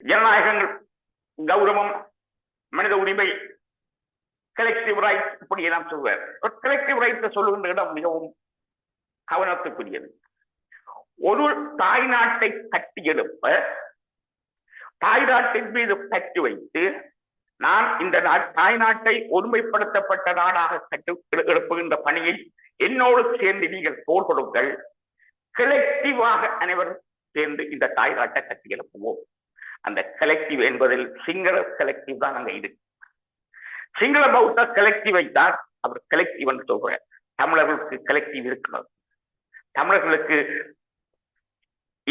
ஜனநாயகங்கள் கௌரவம் மனித உரிமை கலெக்டிவ் ரைட்ஸ் இப்படி எல்லாம் சொல்வார். கலெக்டிவ் ரைட்ஸ் சொல்லுகின்ற இடம் மிகவும் கவனத்துக்குரியது. ஒரு தாய் நாட்டை கட்டி எழுப்ப தாய் நாட்டின் மீது பற்று வைத்து நான் இந்த தாய் நாட்டை ஒருமைப்படுத்தப்பட்ட நாடாக கட்டு எழுப்புகின்ற பணியை என்னோடு சேர்ந்து நீங்கள் தோல் கொடுங்கள் கலெக்டிவாக அனைவரும் சேர்ந்து இந்த தாய் நாட்டை கட்டி எழுப்புவோம். அந்த கலெக்டிவ் என்பதில் சிங்கள கலெக்டிவ் தான் அங்க இருக்கு. சிங்கள பௌத்த கலெக்டிவை தான் அவர் கலெக்டிவ் என்று சொல்றார். தமிழர்களுக்கு கலெக்டிவ் இருக்கிறது. தமிழர்களுக்கு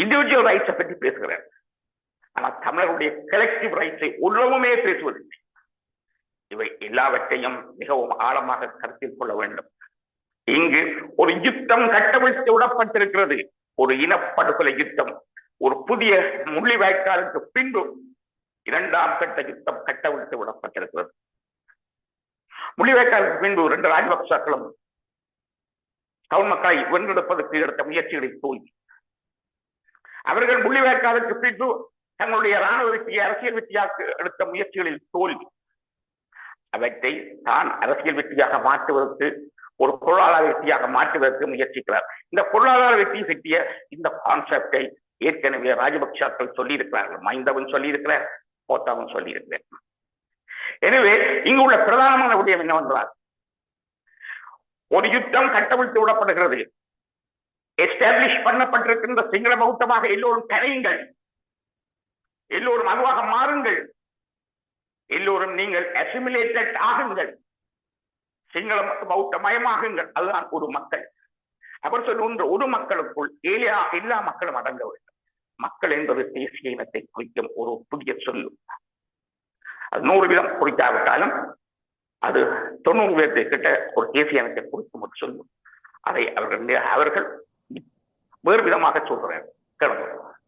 இண்டிவிஜுவல் ரைட்ஸை பற்றி பேசுகிறார். ஆனா தமிழர்களுடைய கலெக்டிவ் ரைட்ஸை உள்ளவுமே பேசுவதில்லை. இவை எல்லாவற்றையும் மிகவும் ஆழமாக கருத்தில் கொள்ள வேண்டும். இங்கு ஒரு யுத்தம் கட்டவிழ்த்து விடப்பட்டிருக்கிறது. ஒரு இனப்படுகொலை யுத்தம். ஒரு புதிய முள்ளிவாய்க்காலுக்கு பின்பு இரண்டாம் கட்ட யுத்தம் கட்டவிழ்த்து விடப்பட்டிருக்கிறது. முள்ளிவாய்க்காலுக்கு பின்பு இரண்டு ராஜபக்சாக்களும் டவுன் மக்களை வென்றெடுப்பதற்கு எடுத்த முயற்சிகளை தோல்வி. அவர்கள் முள்ளிவாய்க்காலுக்கு பின்பு தங்களுடைய ராணுவ வெற்றியை அரசியல் வெற்றியாக எடுத்த முயற்சிகளில் தோல்வி. அவற்றை தான் அரசியல் வெற்றியாக மாற்றுவதற்கு ஒரு பொருளாதார வெற்றியாக மாற்றுவதற்கு முயற்சிக்கிறார். இந்த பொருளாதார வெற்றி பற்றிய இந்த கான்செப்டை ஏற்கனவே ராஜபக்சாக்கள் சொல்லியிருக்கிறார்கள். மைந்தவன் சொல்லியிருக்கிறார் போத்தாவும் சொல்லியிருக்கிறார். எனவே இங்கு உள்ள பிரதானமான விடயம் என்னவென்றால் ஒரு யுத்தம் கட்டவிழ்த்து விடப்படுகிறது. எஸ்டாப்ளிஷ் பண்ணப்பட்டிருக்கின்ற சிங்கள பௌத்தமாக எல்லோரும் கரையுங்கள். எல்லோரும் அதுவாக மாறுங்கள். எல்லோரும் நீங்கள் அசிமிலேட்டட் ஆகுங்கள். சிங்கள பௌத்த மயமாகுங்கள் அதுதான் ஒரு மக்கள். அவர் சொல்லுகின்ற ஒரு மக்களுக்குள் ஏழையாக எல்லா மக்களும் அடங்க வேண்டும். மக்கள் என்பது தேசிய இனத்தை குறிக்கும் ஒரு புதிய சொல்லு அது நூறு வீதம் குறிக்காவிட்டாலும் அது தொண்ணூறு வீதத்தை கிட்ட ஒரு தேசிய இனத்தை குறிக்கும் ஒரு சொல்லு அதை அவர்கள் அவர்கள் வேறு விதமாக சொல்கிறார் கிளம்பும்